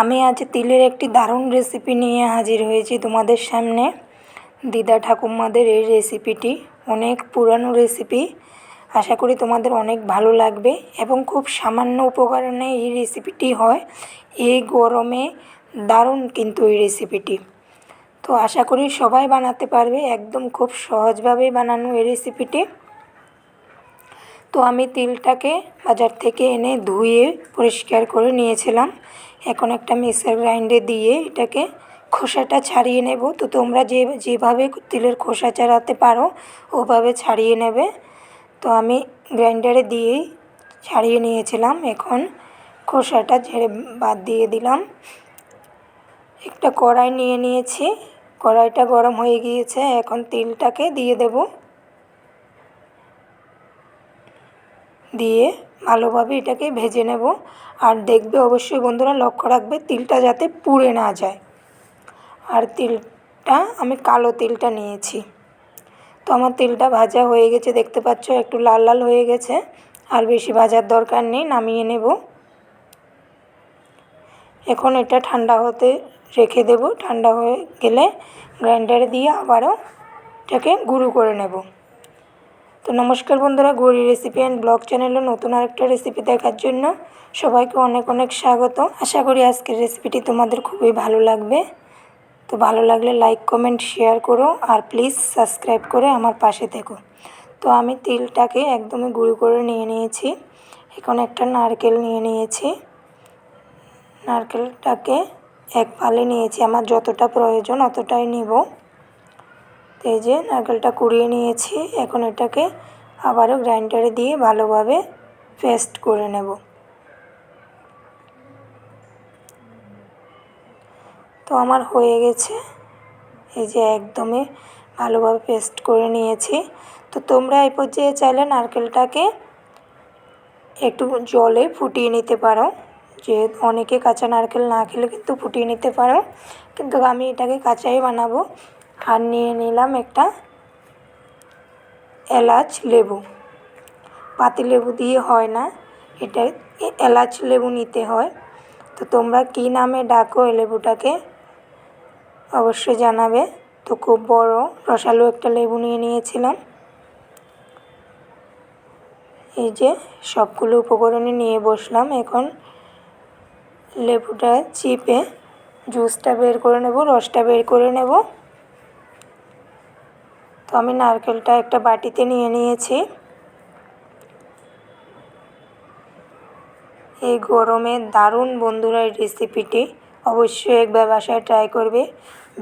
আমি আজ তিলের একটি দারুণ রেসিপি নিয়ে হাজির হয়েছি তোমাদের সামনে। দিদা ঠাকুমাদের এই রেসিপিটি অনেক পুরানো রেসিপি আশা করি তোমাদের অনেক ভালো লাগবে এবং খুব সামান্য উপকরণে এই রেসিপিটি হয়। এই গরমে দারুণ কিন্তু এই রেসিপিটি তো আশা করি সবাই বানাতে পারবে, একদম খুব সহজভাবেই বানানো এই রেসিপিটি তো আমি তিলটাকে বাজার থেকে এনে ধুয়ে পরিষ্কার করে নিয়েছিলাম। এখন একটা মিক্সার গ্রাইন্ডে দিয়ে এটাকে খোসাটা ছাড়িয়ে নেব। তো তোমরা যে, যেভাবে তিলের খোসা ছাড়াতে পারো, ওভাবে ছাড়িয়ে নেবে। তো আমি গ্রাইন্ডারে দিয়েই ছাড়িয়ে নিয়েছিলাম। এখন খোসাটা ঝেড়ে বাদ দিয়ে দিলাম। একটা কড়াই নিয়ে নিয়েছি। কড়াইটা গরম হয়ে গিয়েছে। এখন তিলটাকে দিয়ে দেব। দিয়ে ভালোভাবে এটাকে ভেজে নেব। আর দেখবে অবশ্যই বন্ধুরা লক্ষ্য রাখবে তিলটা যাতে পুড়ে না যায়। আর তিলটা, আমি কালো তিলটা নিয়েছি। তো আমার তিলটা ভাজা হয়ে গেছে, দেখতে পাচ্ছ একটু লাল লাল হয়ে গেছে। আর বেশি ভাজার দরকার নেই, নামিয়ে নেব। এখন এটা ঠান্ডা হতে রেখে দেব। ঠান্ডা হয়ে গেলে গ্রাইন্ডারে দিয়ে আবারও এটাকে গুঁড়ো করে নেব। তো নমস্কার বন্ধুরা, গৌরী রেসিপি অ্যান্ড ব্লগ চ্যানেলে নতুন আরেকটা রেসিপি দেখার জন্য সবাইকে অনেক অনেক স্বাগত। আশা করি আজকের রেসিপিটি তোমাদের খুবই ভালো লাগবে। তো ভালো লাগলে লাইক কমেন্ট শেয়ার করো আর প্লিজ সাবস্ক্রাইব করে আমার পাশে থেকো। তো আমি তিলটাকে একদমই গুঁড়ো করে নিয়ে নিয়েছি। এখন একটা নারকেল নিয়ে নিয়েছি। নারকেলটাকে এক ফালে নিয়েছি। আমার যতটা প্রয়োজন অতটাই নিব। এই যে নারকেলটা কুড়িয়ে নিয়েছি, এখন এটাকে আবারও গ্রাইন্ডারে দিয়ে ভালোভাবে পেস্ট করে নেব। তো আমার হয়ে গেছে। এই যে একদমই ভালোভাবে পেস্ট করে নিয়েছি। তো তোমরা এই পর্যায়ে চাইলে নারকেলটাকে একটু জলে ফুটিয়ে নিতে পারো। যে অনেকে কাঁচা নারকেল না খেলে কিন্তু ফুটিয়ে নিতে পারো। কিন্তু আমি এটাকে কাঁচাই বানাবো। আর নিয়ে নিলাম একটা এলাচ লেবু। পাতি লেবু দিয়ে হয় না, এটা এলাচ লেবু নিতে হয়। তো তোমরা কী নামে ডাকো এই লেবুটাকে, অবশ্যই জানাবে। তো খুব বড় রসালো একটা লেবু নিয়ে নিয়েছিলাম। এই যে সবগুলো উপকরণে নিয়ে বসলাম। এখন লেবুটা চিপে জুসটা বের করে নেব, রসটা বের করে নেব। তো আমি নারকেলটা একটা বাটিতে নিয়ে নিয়েছি। এই গরমে দারুণ বন্ধুরা এই রেসিপিটি অবশ্যই একবার বাসায় ট্রাই করবে।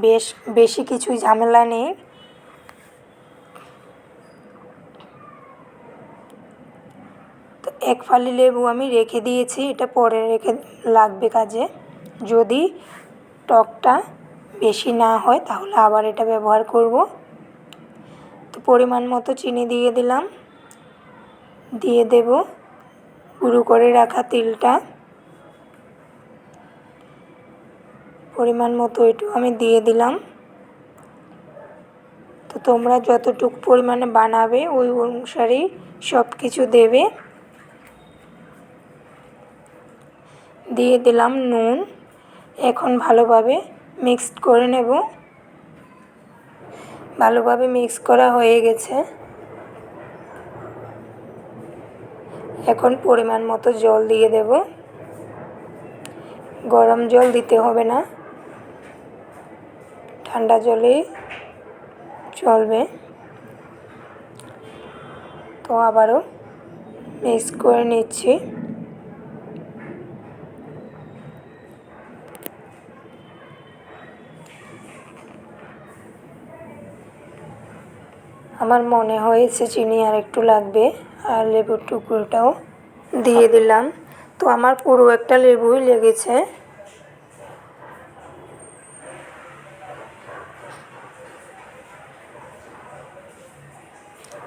বেশ, বেশি কিছু ঝামেলা নেই। তো এক ফালি লেবু আমি রেখে দিয়েছি, এটা পরে রেখে লাগবে কাজে। যদি টকটা বেশি না হয়, তাহলে আবার এটা ব্যবহার করব। পরিমাণ মতো চিনি দিয়ে দিলাম। দিয়ে দেব গুঁড়ো করে রাখা তিলটা। পরিমাণ মতো একটু আমি দিয়ে দিলাম। তো তোমরা যতটুকু পরিমাণে বানাবে ওই অনুসারেই সব কিছু দেবে। দিয়ে দিলাম নুন। এখন ভালোভাবে মিক্সড করে নেব। ভালোভাবে মিক্স করা হয়ে গেছে। এখন পরিমাণ মতো জল দিয়ে দেব। গরম জল দিতে হবে না। ঠান্ডা জলেই চলবে। তো আবারও মিক্স করে নিচ্ছি। আমার মনে হয়েছে চিনি আর একটু লাগবে, আর লেবুর টুকরোটাও দিয়ে দিলাম। তো আমার পুরো একটা লেবুই লেগেছে।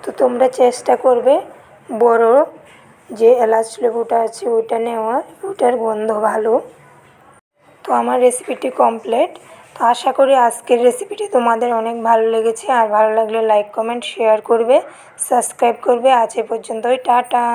তো তোমরা চেষ্টা করবে বড় যে এলাচ লেবুটা আছে ওইটা নেওয়ার, ওইটার গন্ধ ভালো। তো আমার রেসিপিটি কমপ্লিট তো আশা করি আজকের রেসিপিটি তোমাদের অনেক ভালো লেগেছে। আর ভালো লাগলে লাইক কমেন্ট শেয়ার করবে সাবস্ক্রাইব করবে। আজ এ পর্যন্তই, টাটা!